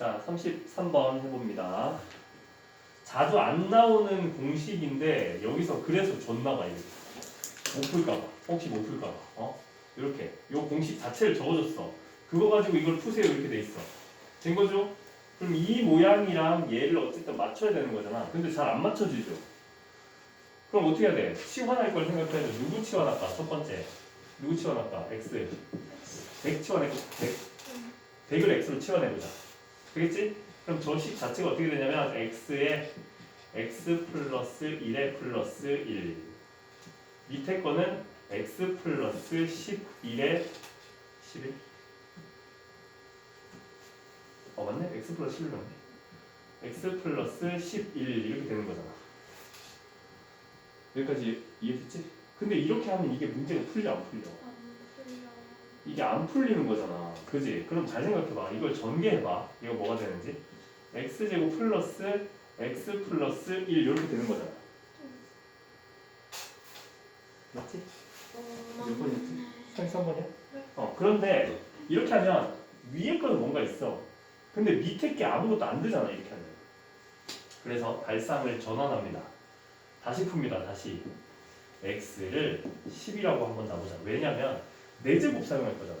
자, 33번 해봅니다. 자주 안 나오는 공식인데 여기서 그래서 줬나봐 이거. 못 풀까봐. 혹시 못 풀까봐. 어? 이렇게. 요 공식 자체를 적어줬어. 그거 가지고 이걸 푸세요 이렇게 돼 있어. 된 거죠? 그럼 이 모양이랑 얘를 어쨌든 맞춰야 되는 거잖아. 근데 잘 안 맞춰지죠. 그럼 어떻게 해야 돼? 치환할 걸 생각해야 돼. 누구 치환할까? 첫 번째. 누구 치환할까? x. 100 치환해. 100. 100을 x로 치환해보자. 되겠지? 그럼 저 식 자체가 어떻게 되냐면 x에 x 플러스 1에 플러스 1 밑에 거는 x 플러스 11에 11 어 맞네? x 플러스 11 맞네 x 플러스 11 이렇게 되는 거잖아 여기까지 이해됐지? 근데 이렇게 하면 이게 문제가 풀려 안 풀려? 이게 안 풀리는 거잖아. 그지? 그럼 잘 생각해봐. 이걸 전개해봐. 이거 뭐가 되는지. x제곱 플러스 x 플러스 1 이렇게 되는 거잖아. 맞지? 몇 번이었지? 33번이야? 어, 그런데 이렇게 하면 위에 거는 뭔가 있어. 근데 밑에 게 아무것도 안 되잖아. 이렇게 하면. 그래서 발상을 전환합니다. 다시 풉니다. 다시. x를 10이라고 한번 놔보자. 왜냐면 4제곱 사용할 거잖아.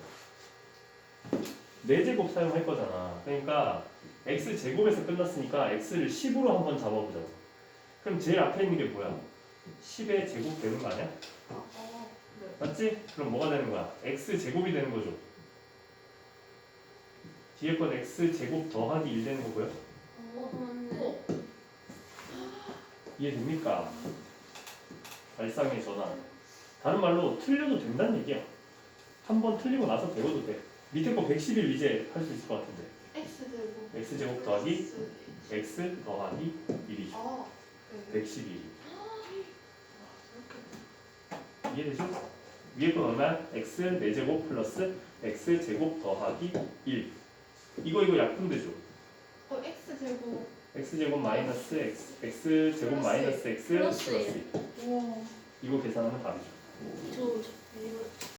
4제곱 사용할 거잖아. 그러니까 x 제곱에서 끝났으니까 x를 10으로 한번 잡아보자. 그럼 제일 앞에 있는 게 뭐야? 10의 제곱 되는 거 아니야? 맞지? 그럼 뭐가 되는 거야? x 제곱이 되는 거죠. 뒤에 건 x 제곱 더하기 1 되는 거 보여? 이해됩니까? 발상의 전환. 다른 말로 틀려도 된다는 얘기야. 한 번 틀리고 나서 배워도 돼. 밑에 거 111 이제 할 수 있을 것 같은데. x 제곱 더하기 x 더하기 1이죠. 112. 이해되죠? 위에 건 얼마야? x 4제곱 플러스 x 제곱 더하기 1. 이거 이거 약분되죠. X 제곱 x 제곱 마이너스 x x 제곱 마이너스 x 플러스 플러스 1. 우와 이거 계산하면 답이죠. 저, 저 이거